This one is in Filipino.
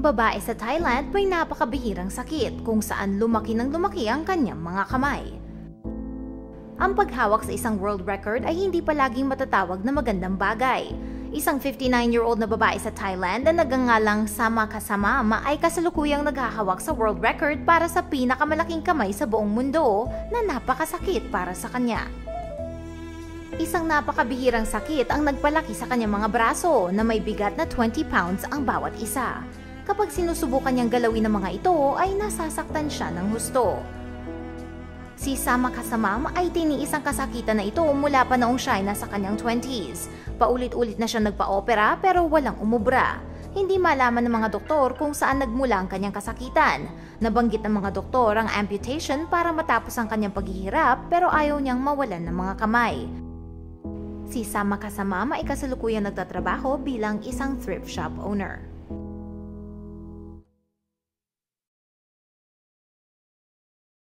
Babae sa Thailand may napakabihirang sakit kung saan lumaki ng lumaki ang kanyang mga kamay. Ang paghawak sa isang world record ay hindi palaging matatawag na magandang bagay. Isang 59-year-old na babae sa Thailand na nagangalang Sama Kasamama ay kasalukuyang naghahawak sa world record para sa pinakamalaking kamay sa buong mundo na napakasakit para sa kanya. Isang napakabihirang sakit ang nagpalaki sa kanyang mga braso na may bigat na 20 pounds ang bawat isa. Kapag sinusubukan niyang galawin ang mga ito ay nasasaktan siya ng husto. Si Sama Kasamam ay tiniis ang kasakitan na ito mula pa noong siya ay nasa kanyang 20s. Paulit-ulit na siya nagpa-opera pero walang umubra. Hindi malaman ng mga doktor kung saan nagmula ang kanyang kasakitan. Nabanggit ng mga doktor ang amputation para matapos ang kanyang paghihirap pero ayaw niyang mawalan ng mga kamay. Si Sama Kasamam ay kasalukuyang nagtatrabaho bilang isang thrift shop owner.